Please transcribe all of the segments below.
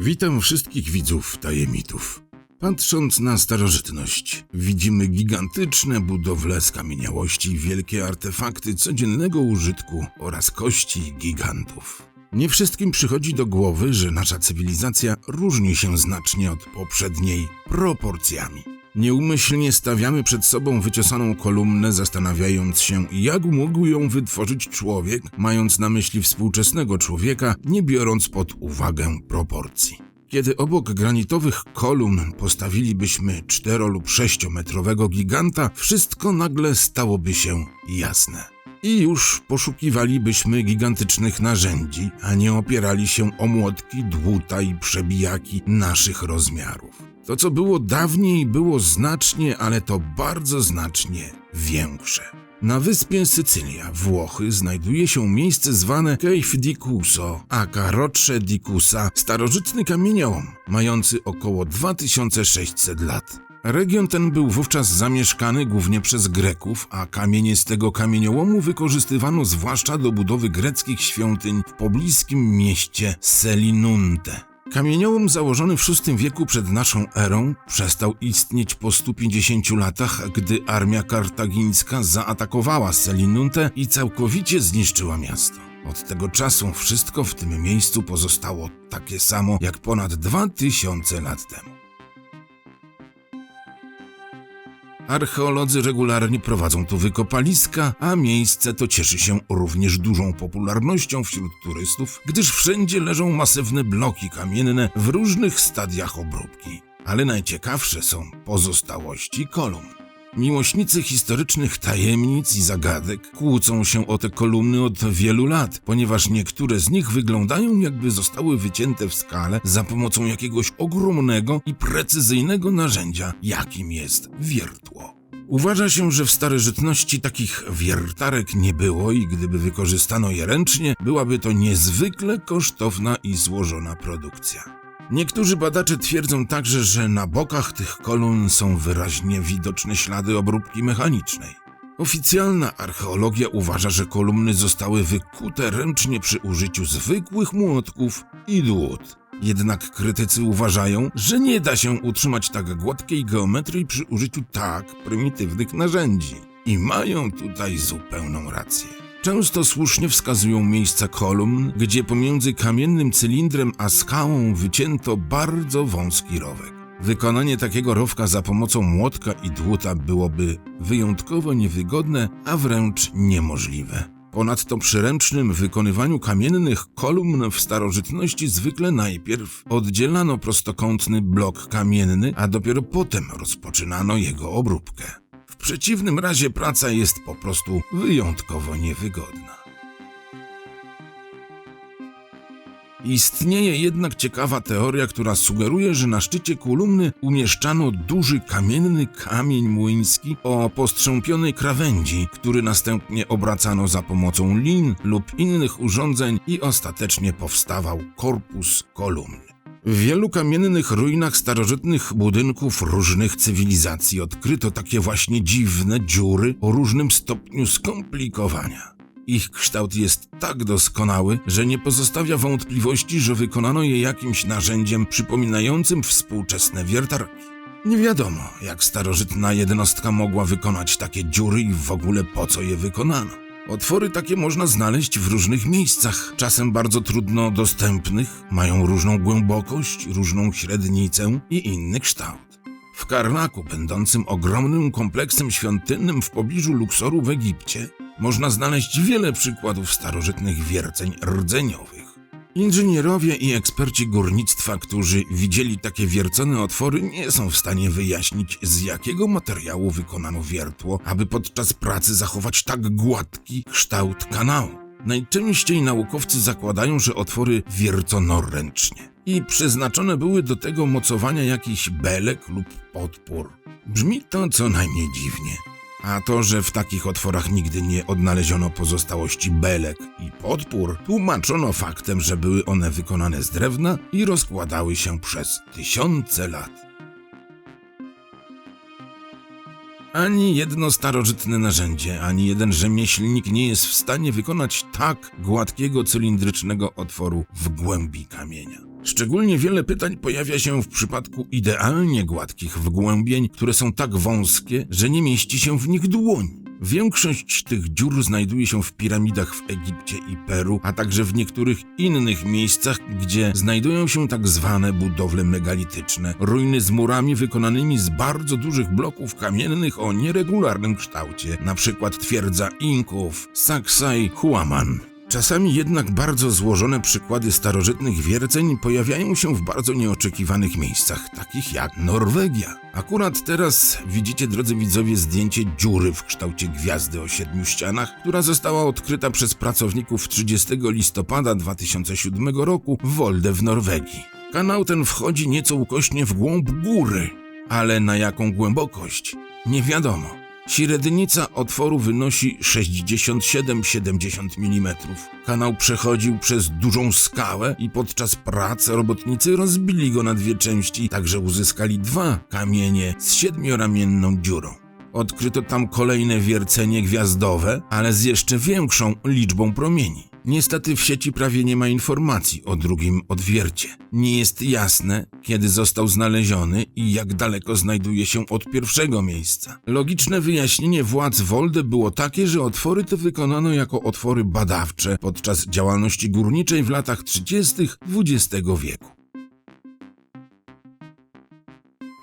Witam wszystkich widzów tajemników. Patrząc na starożytność, widzimy gigantyczne budowle skamieniałości, wielkie artefakty codziennego użytku oraz kości gigantów. Nie wszystkim przychodzi do głowy, że nasza cywilizacja różni się znacznie od poprzedniej proporcjami. Nieumyślnie stawiamy przed sobą wyciosaną kolumnę, zastanawiając się, jak mógł ją wytworzyć człowiek, mając na myśli współczesnego człowieka, nie biorąc pod uwagę proporcji. Kiedy obok granitowych kolumn postawilibyśmy cztero- lub sześciometrowego giganta, wszystko nagle stałoby się jasne. I już poszukiwalibyśmy gigantycznych narzędzi, a nie opierali się o młotki, dłuta i przebijaki naszych rozmiarów. To, co było dawniej, było znacznie, ale to bardzo znacznie większe. Na wyspie Sycylia, Włochy, znajduje się miejsce zwane Cave di Cuso, aka Rocze di Cusa, starożytny kamieniołom, mający około 2600 lat. Region ten był wówczas zamieszkany głównie przez Greków, a kamienie z tego kamieniołomu wykorzystywano zwłaszcza do budowy greckich świątyń w pobliskim mieście Selinunte. Kamieniołom założony w VI wieku przed naszą erą przestał istnieć po 150 latach, gdy armia kartagińska zaatakowała Selinunte i całkowicie zniszczyła miasto. Od tego czasu wszystko w tym miejscu pozostało takie samo jak ponad 2000 lat temu. Archeolodzy regularnie prowadzą tu wykopaliska, a miejsce to cieszy się również dużą popularnością wśród turystów, gdyż wszędzie leżą masywne bloki kamienne w różnych stadiach obróbki. Ale najciekawsze są pozostałości kolumn. Miłośnicy historycznych tajemnic i zagadek kłócą się o te kolumny od wielu lat, ponieważ niektóre z nich wyglądają jakby zostały wycięte w skale za pomocą jakiegoś ogromnego i precyzyjnego narzędzia, jakim jest wiertło. Uważa się, że w starożytności takich wiertarek nie było i gdyby wykorzystano je ręcznie, byłaby to niezwykle kosztowna i złożona produkcja. Niektórzy badacze twierdzą także, że na bokach tych kolumn są wyraźnie widoczne ślady obróbki mechanicznej. Oficjalna archeologia uważa, że kolumny zostały wykute ręcznie przy użyciu zwykłych młotków i dłut. Jednak krytycy uważają, że nie da się utrzymać tak gładkiej geometrii przy użyciu tak prymitywnych narzędzi. I mają tutaj zupełną rację. Często słusznie wskazują miejsca kolumn, gdzie pomiędzy kamiennym cylindrem a skałą wycięto bardzo wąski rowek. Wykonanie takiego rowka za pomocą młotka i dłuta byłoby wyjątkowo niewygodne, a wręcz niemożliwe. Ponadto przy ręcznym wykonywaniu kamiennych kolumn w starożytności zwykle najpierw oddzielano prostokątny blok kamienny, a dopiero potem rozpoczynano jego obróbkę. Przeciwnym razie praca jest po prostu wyjątkowo niewygodna. Istnieje jednak ciekawa teoria, która sugeruje, że na szczycie kolumny umieszczano duży kamienny kamień młyński o postrzępionej krawędzi, który następnie obracano za pomocą lin lub innych urządzeń i ostatecznie powstawał korpus kolumny. W wielu kamiennych ruinach starożytnych budynków różnych cywilizacji odkryto takie właśnie dziwne dziury o różnym stopniu skomplikowania. Ich kształt jest tak doskonały, że nie pozostawia wątpliwości, że wykonano je jakimś narzędziem przypominającym współczesne wiertarki. Nie wiadomo, jak starożytna jednostka mogła wykonać takie dziury i w ogóle po co je wykonano. Otwory takie można znaleźć w różnych miejscach, czasem bardzo trudno dostępnych, mają różną głębokość, różną średnicę i inny kształt. W Karnaku, będącym ogromnym kompleksem świątynnym w pobliżu Luksoru w Egipcie, można znaleźć wiele przykładów starożytnych wierceń rdzeniowych. Inżynierowie i eksperci górnictwa, którzy widzieli takie wiercone otwory, nie są w stanie wyjaśnić, z jakiego materiału wykonano wiertło, aby podczas pracy zachować tak gładki kształt kanału. Najczęściej naukowcy zakładają, że otwory wiercono ręcznie i przeznaczone były do tego mocowania jakichś belek lub podpór. Brzmi to co najmniej dziwnie. A to, że w takich otworach nigdy nie odnaleziono pozostałości belek i podpór, tłumaczono faktem, że były one wykonane z drewna i rozkładały się przez tysiące lat. Ani jedno starożytne narzędzie, ani jeden rzemieślnik nie jest w stanie wykonać tak gładkiego cylindrycznego otworu w głębi kamienia. Szczególnie wiele pytań pojawia się w przypadku idealnie gładkich wgłębień, które są tak wąskie, że nie mieści się w nich dłoń. Większość tych dziur znajduje się w piramidach w Egipcie i Peru, a także w niektórych innych miejscach, gdzie znajdują się tak zwane budowle megalityczne, ruiny z murami wykonanymi z bardzo dużych bloków kamiennych o nieregularnym kształcie, przykład twierdza Inków, Saksai Huaman. Czasami jednak bardzo złożone przykłady starożytnych wierceń pojawiają się w bardzo nieoczekiwanych miejscach, takich jak Norwegia. Akurat teraz widzicie, drodzy widzowie, zdjęcie dziury w kształcie gwiazdy o siedmiu ścianach, która została odkryta przez pracowników 30 listopada 2007 roku w Wolde w Norwegii. Kanał ten wchodzi nieco ukośnie w głąb góry, ale na jaką głębokość? Nie wiadomo. Średnica otworu wynosi 67-70 mm. Kanał przechodził przez dużą skałę i podczas prac robotnicy rozbili go na dwie części, także uzyskali dwa kamienie z siedmioramienną dziurą. Odkryto tam kolejne wiercenie gwiazdowe, ale z jeszcze większą liczbą promieni. Niestety w sieci prawie nie ma informacji o drugim odwiercie. Nie jest jasne, kiedy został znaleziony i jak daleko znajduje się od pierwszego miejsca. Logiczne wyjaśnienie władz Wolde było takie, że otwory te wykonano jako otwory badawcze podczas działalności górniczej w latach 30. XX wieku.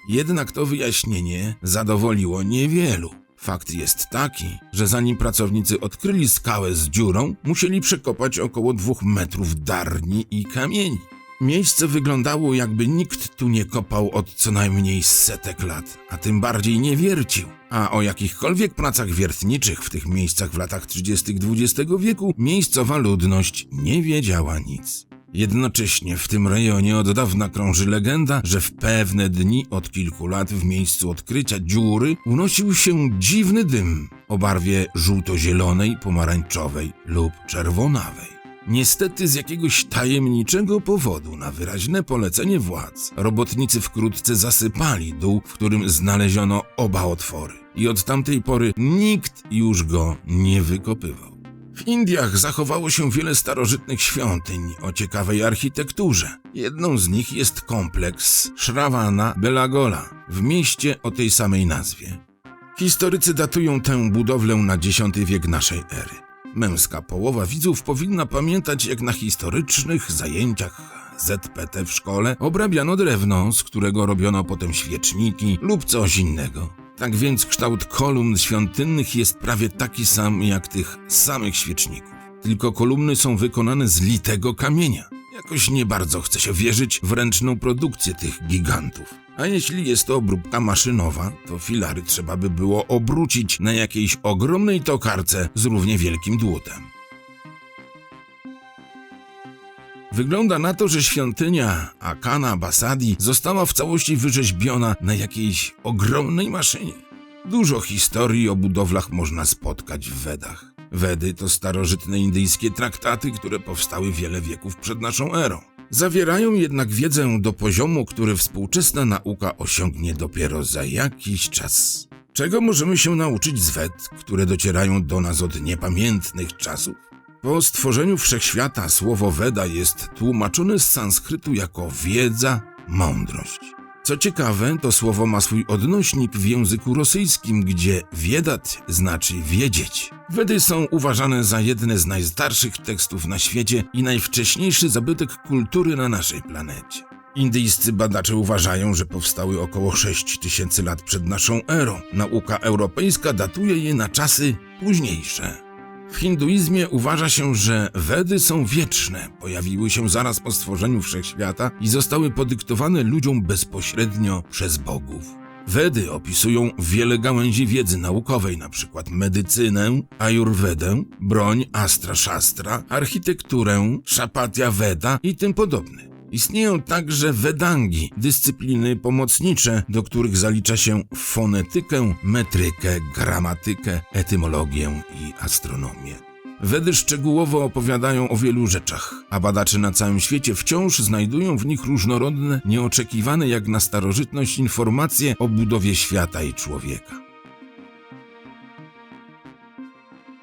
Jednak to wyjaśnienie zadowoliło niewielu. Fakt jest taki, że zanim pracownicy odkryli skałę z dziurą, musieli przekopać około dwóch metrów darni i kamieni. Miejsce wyglądało jakby nikt tu nie kopał od co najmniej setek lat, a tym bardziej nie wiercił. A o jakichkolwiek pracach wiertniczych w tych miejscach w latach 30. XX wieku miejscowa ludność nie wiedziała nic. Jednocześnie w tym rejonie od dawna krąży legenda, że w pewne dni od kilku lat w miejscu odkrycia dziury unosił się dziwny dym o barwie żółto-zielonej, pomarańczowej lub czerwonawej. Niestety z jakiegoś tajemniczego powodu na wyraźne polecenie władz robotnicy wkrótce zasypali dół, w którym znaleziono oba otwory i od tamtej pory nikt już go nie wykopywał. W Indiach zachowało się wiele starożytnych świątyń o ciekawej architekturze. Jedną z nich jest kompleks Shravana Belagola w mieście o tej samej nazwie. Historycy datują tę budowlę na X wiek naszej ery. Męska połowa widzów powinna pamiętać, jak na historycznych zajęciach ZPT w szkole obrabiano drewno, z którego robiono potem świeczniki lub coś innego. Tak więc kształt kolumn świątynnych jest prawie taki sam jak tych samych świeczników. Tylko kolumny są wykonane z litego kamienia. Jakoś nie bardzo chce się wierzyć w ręczną produkcję tych gigantów. A jeśli jest to obróbka maszynowa, to filary trzeba by było obrócić na jakiejś ogromnej tokarce z równie wielkim dłutem. Wygląda na to, że świątynia Akana Basadi została w całości wyrzeźbiona na jakiejś ogromnej maszynie. Dużo historii o budowlach można spotkać w Wedach. Wedy to starożytne indyjskie traktaty, które powstały wiele wieków przed naszą erą. Zawierają jednak wiedzę do poziomu, który współczesna nauka osiągnie dopiero za jakiś czas. Czego możemy się nauczyć z Wed, które docierają do nas od niepamiętnych czasów? Po stworzeniu wszechświata słowo Weda jest tłumaczone z sanskrytu jako wiedza, mądrość. Co ciekawe, to słowo ma swój odnośnik w języku rosyjskim, gdzie wiedat znaczy wiedzieć. Wedy są uważane za jedne z najstarszych tekstów na świecie i najwcześniejszy zabytek kultury na naszej planecie. Indyjscy badacze uważają, że powstały około 6 tysięcy lat przed naszą erą. Nauka europejska datuje je na czasy późniejsze. W hinduizmie uważa się, że Wedy są wieczne, pojawiły się zaraz po stworzeniu wszechświata i zostały podyktowane ludziom bezpośrednio przez bogów. Wedy opisują wiele gałęzi wiedzy naukowej, np. medycynę, ajurwedę, broń, astra shastra, architekturę, szapatya veda i tym podobne. Istnieją także wedangi, dyscypliny pomocnicze, do których zalicza się fonetykę, metrykę, gramatykę, etymologię i astronomię. Wedy szczegółowo opowiadają o wielu rzeczach, a badacze na całym świecie wciąż znajdują w nich różnorodne, nieoczekiwane jak na starożytność informacje o budowie świata i człowieka.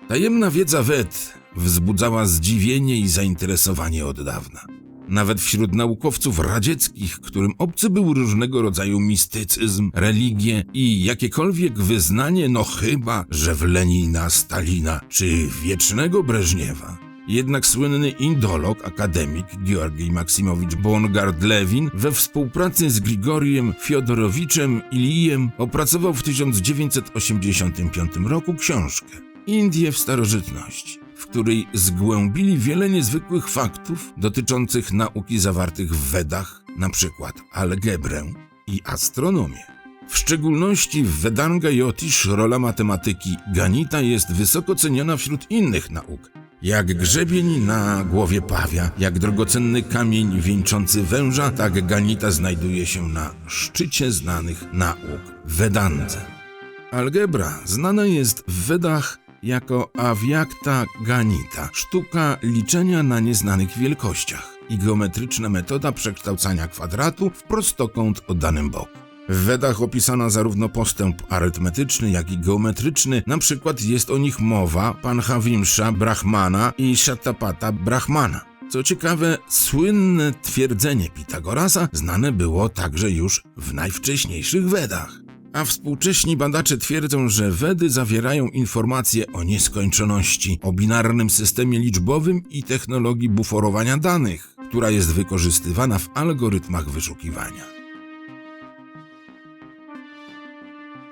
Tajemna wiedza Wed wzbudzała zdziwienie i zainteresowanie od dawna. Nawet wśród naukowców radzieckich, którym obcy był różnego rodzaju mistycyzm, religie i jakiekolwiek wyznanie, no chyba, że w Lenina, Stalina czy wiecznego Breżniewa. Jednak słynny indolog, akademik Georgij Maksimowicz Bongard-Lewin we współpracy z Grigoriem Fiodorowiczem Ilijem opracował w 1985 roku książkę Indie w starożytności, w której zgłębili wiele niezwykłych faktów dotyczących nauki zawartych w Wedach, na przykład algebrę i astronomię. W szczególności w Vedanga Jotisz rola matematyki Ganita jest wysoko ceniona wśród innych nauk, jak grzebień na głowie pawia, jak drogocenny kamień wieńczący węża, tak Ganita znajduje się na szczycie znanych nauk Vedandze. Algebra znana jest w Wedach jako Avyakta Ganita, sztuka liczenia na nieznanych wielkościach i geometryczna metoda przekształcania kwadratu w prostokąt o danym boku. W Wedach opisano zarówno postęp arytmetyczny, jak i geometryczny, na przykład jest o nich mowa Panhavimsha Brahmana i Shatapata Brahmana. Co ciekawe, słynne twierdzenie Pitagorasa znane było także już w najwcześniejszych Wedach. A współcześni badacze twierdzą, że Wedy zawierają informacje o nieskończoności, o binarnym systemie liczbowym i technologii buforowania danych, która jest wykorzystywana w algorytmach wyszukiwania.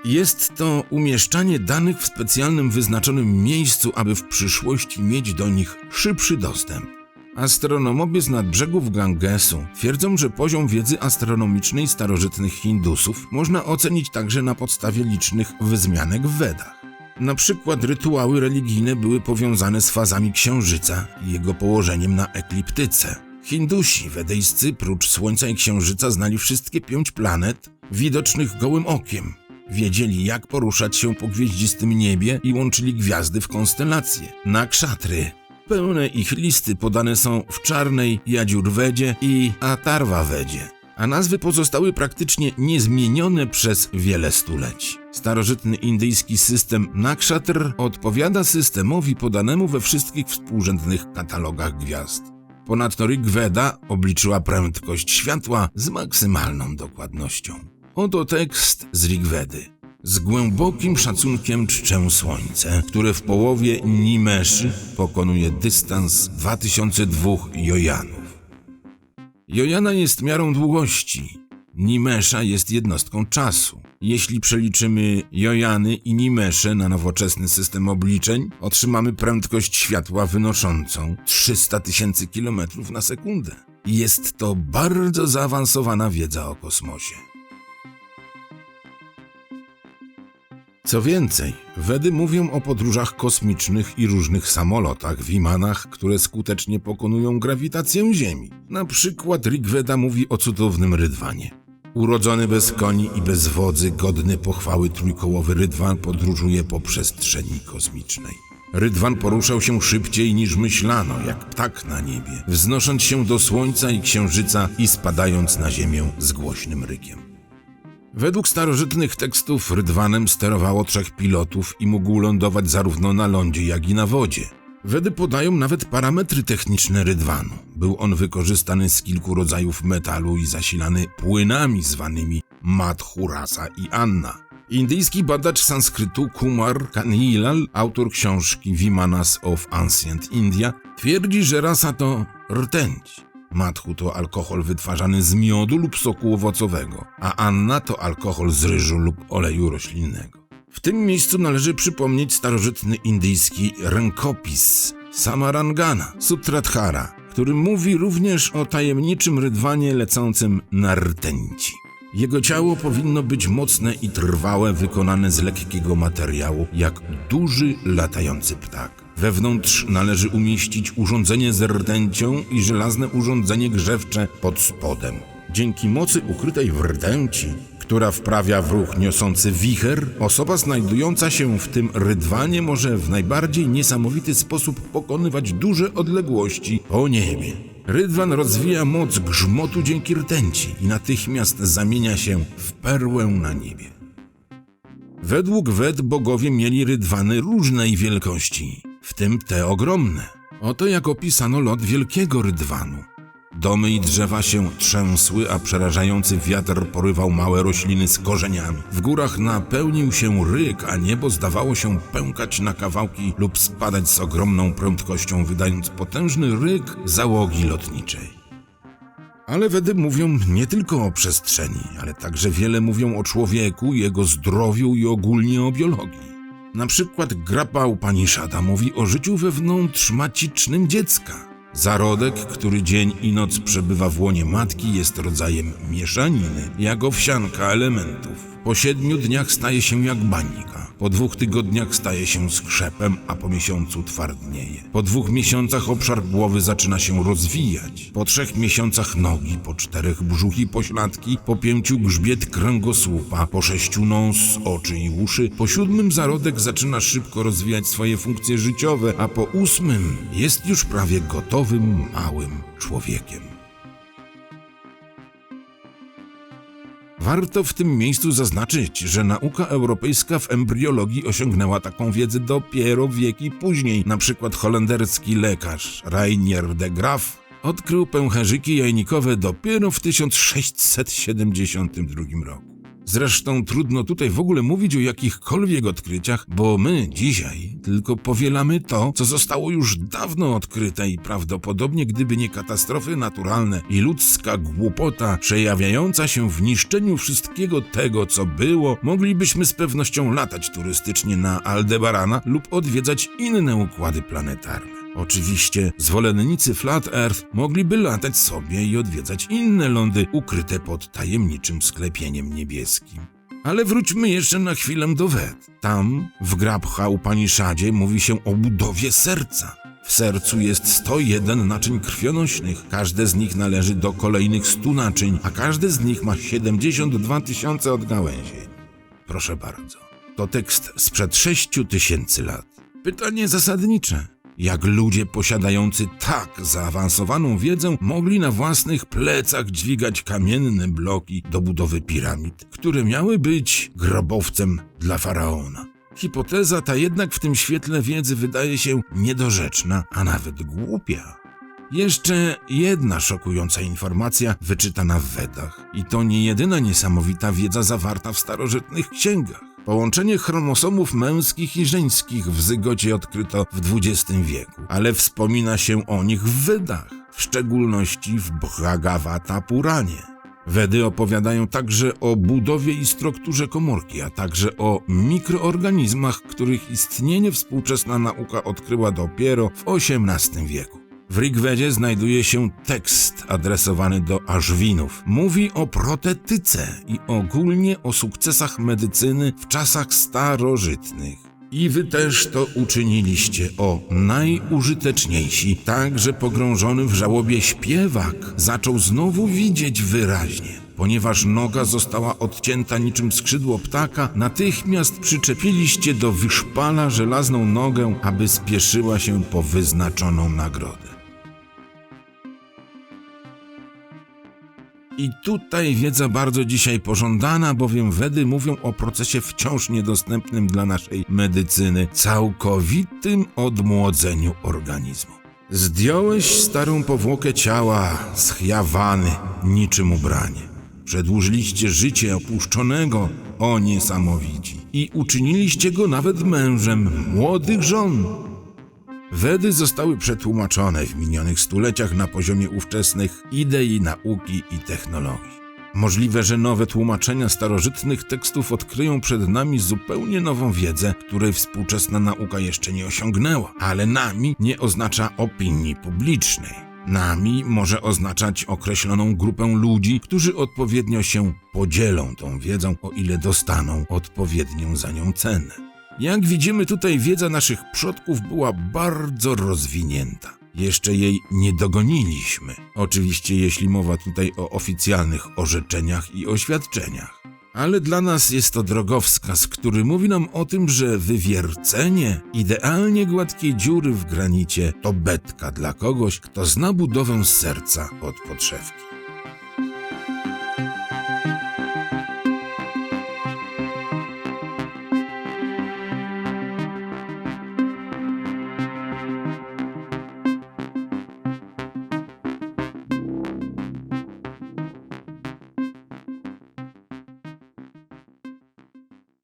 Jest to umieszczanie danych w specjalnym wyznaczonym miejscu, aby w przyszłości mieć do nich szybszy dostęp. Astronomowie z nadbrzegów Gangesu twierdzą, że poziom wiedzy astronomicznej starożytnych Hindusów można ocenić także na podstawie licznych wzmianek w Wedach. Na przykład rytuały religijne były powiązane z fazami księżyca i jego położeniem na ekliptyce. Hindusi wedejscy prócz Słońca i Księżyca znali wszystkie pięć planet widocznych gołym okiem, Wiedzieli, jak poruszać się po gwieździstym niebie i łączyli gwiazdy w konstelacje, na kszatry. Pełne ich listy podane są w czarnej Jadziurwedzie i Atarwawedzie, a nazwy pozostały praktycznie niezmienione przez wiele stuleci. Starożytny indyjski system Nakshatr odpowiada systemowi podanemu we wszystkich współrzędnych katalogach gwiazd. Ponadto Rigveda obliczyła prędkość światła z maksymalną dokładnością. Oto tekst z Rigvedy. Z głębokim szacunkiem czczę słońce, które w połowie Nimeszy pokonuje dystans 2002 jojanów. Jojana jest miarą długości. Nimesza jest jednostką czasu. Jeśli przeliczymy Jojany i Nimesze na nowoczesny system obliczeń, otrzymamy prędkość światła wynoszącą 300 tysięcy kilometrów na sekundę. Jest to bardzo zaawansowana wiedza o kosmosie. Co więcej, Wedy mówią o podróżach kosmicznych i różnych samolotach, wimanach, które skutecznie pokonują grawitację Ziemi. Na przykład Rigveda mówi o cudownym rydwanie. Urodzony bez koni i bez wodzy, godny pochwały trójkołowy rydwan podróżuje po przestrzeni kosmicznej. Rydwan poruszał się szybciej niż myślano, jak ptak na niebie, wznosząc się do słońca i księżyca i spadając na ziemię z głośnym rykiem. Według starożytnych tekstów Rydwanem sterowało trzech pilotów i mógł lądować zarówno na lądzie, jak i na wodzie. Wedy podają nawet parametry techniczne Rydwanu. Był on wykorzystany z kilku rodzajów metalu i zasilany płynami zwanymi Madhurasa i Anna. Indyjski badacz sanskrytu Kumar Kanilal, autor książki Vimanas of Ancient India, twierdzi, że rasa to rtęć. Matchu to alkohol wytwarzany z miodu lub soku owocowego, a Anna to alkohol z ryżu lub oleju roślinnego. W tym miejscu należy przypomnieć starożytny indyjski rękopis Samarangana Sutradhara, który mówi również o tajemniczym rydwanie lecącym na rtęci. Jego ciało powinno być mocne i trwałe, wykonane z lekkiego materiału, jak duży latający ptak. Wewnątrz należy umieścić urządzenie z rtęcią i żelazne urządzenie grzewcze pod spodem. Dzięki mocy ukrytej w rtęci, która wprawia w ruch niosący wicher, osoba znajdująca się w tym rydwanie może w najbardziej niesamowity sposób pokonywać duże odległości po niebie. Rydwan rozwija moc grzmotu dzięki rtęci i natychmiast zamienia się w perłę na niebie. Według Wed bogowie mieli rydwany różnej wielkości w tym te ogromne. Oto jak opisano lot wielkiego rydwanu. Domy i drzewa się trzęsły, a przerażający wiatr porywał małe rośliny z korzeniami. W górach napełnił się ryk, a niebo zdawało się pękać na kawałki lub spadać z ogromną prędkością, wydając potężny ryk załogi lotniczej. Ale Wedy mówią nie tylko o przestrzeni, ale także wiele mówią o człowieku, jego zdrowiu i ogólnie o biologii. Na przykład Grapa Upanishada mówi o życiu wewnątrzmacicznym dziecka. Zarodek, który dzień i noc przebywa w łonie matki, jest rodzajem mieszaniny, jak owsianka elementów. Po siedmiu dniach staje się jak banika. Po dwóch tygodniach staje się skrzepem, a po miesiącu twardnieje. Po dwóch miesiącach obszar głowy zaczyna się rozwijać. Po trzech miesiącach nogi, po czterech brzuch i pośladki, po pięciu grzbiet kręgosłupa, po sześciu nos, oczy i uszy, po siódmym zarodek zaczyna szybko rozwijać swoje funkcje życiowe, a po ósmym jest już prawie gotowym, małym człowiekiem. Warto w tym miejscu zaznaczyć, że nauka europejska w embriologii osiągnęła taką wiedzę dopiero wieki później. Na przykład holenderski lekarz Reinier de Graaf odkrył pęcherzyki jajnikowe dopiero w 1672 roku. Zresztą trudno tutaj w ogóle mówić o jakichkolwiek odkryciach, bo my dzisiaj tylko powielamy to, co zostało już dawno odkryte i prawdopodobnie gdyby nie katastrofy naturalne i ludzka głupota przejawiająca się w niszczeniu wszystkiego tego, co było, moglibyśmy z pewnością latać turystycznie na Aldebarana lub odwiedzać inne układy planetarne. Oczywiście zwolennicy Flat Earth mogliby latać sobie i odwiedzać inne lądy ukryte pod tajemniczym sklepieniem niebieskim. Ale wróćmy jeszcze na chwilę do Wed. Tam, w Grabha Upanishadzie, mówi się o budowie serca. W sercu jest 101 naczyń krwionośnych. Każde z nich należy do kolejnych 100 naczyń, a każde z nich ma 72 tysiące odgałęzień. Proszę bardzo. To tekst sprzed 6 tysięcy lat. Pytanie zasadnicze. Jak ludzie posiadający tak zaawansowaną wiedzę mogli na własnych plecach dźwigać kamienne bloki do budowy piramid, które miały być grobowcem dla faraona? Hipoteza ta jednak w tym świetle wiedzy wydaje się niedorzeczna, a nawet głupia. Jeszcze jedna szokująca informacja wyczytana w Wedach. I to nie jedyna niesamowita wiedza zawarta w starożytnych księgach. Połączenie chromosomów męskich i żeńskich w zygocie odkryto w XX wieku, ale wspomina się o nich w Wedach, w szczególności w Bhagavata Puranie. Wedy opowiadają także o budowie i strukturze komórki, a także o mikroorganizmach, których istnienie współczesna nauka odkryła dopiero w XVIII wieku. W Rigwedzie znajduje się tekst adresowany do Ażwinów. Mówi o protetyce i ogólnie o sukcesach medycyny w czasach starożytnych. I wy też to uczyniliście, o najużyteczniejsi, tak że pogrążony w żałobie śpiewak zaczął znowu widzieć wyraźnie. Ponieważ noga została odcięta niczym skrzydło ptaka, natychmiast przyczepiliście do wyszpala żelazną nogę, aby spieszyła się po wyznaczoną nagrodę. I tutaj wiedza bardzo dzisiaj pożądana, bowiem Wedy mówią o procesie wciąż niedostępnym dla naszej medycyny całkowitym odmłodzeniu organizmu. Zdjąłeś starą powłokę ciała, schjawany, niczym ubranie. Przedłużyliście życie opuszczonego, o niesamowici, i uczyniliście go nawet mężem młodych żon. Wedy zostały przetłumaczone w minionych stuleciach na poziomie ówczesnych idei, nauki i technologii. Możliwe, że nowe tłumaczenia starożytnych tekstów odkryją przed nami zupełnie nową wiedzę, której współczesna nauka jeszcze nie osiągnęła, ale nami nie oznacza opinii publicznej. Nami może oznaczać określoną grupę ludzi, którzy odpowiednio się podzielą tą wiedzą, o ile dostaną odpowiednią za nią cenę. Jak widzimy tutaj, wiedza naszych przodków była bardzo rozwinięta. Jeszcze jej nie dogoniliśmy. Oczywiście, jeśli mowa tutaj o oficjalnych orzeczeniach i oświadczeniach. Ale dla nas jest to drogowskaz, który mówi nam o tym, że wywiercenie idealnie gładkiej dziury w granicie to betka dla kogoś, kto zna budowę serca od podszewki.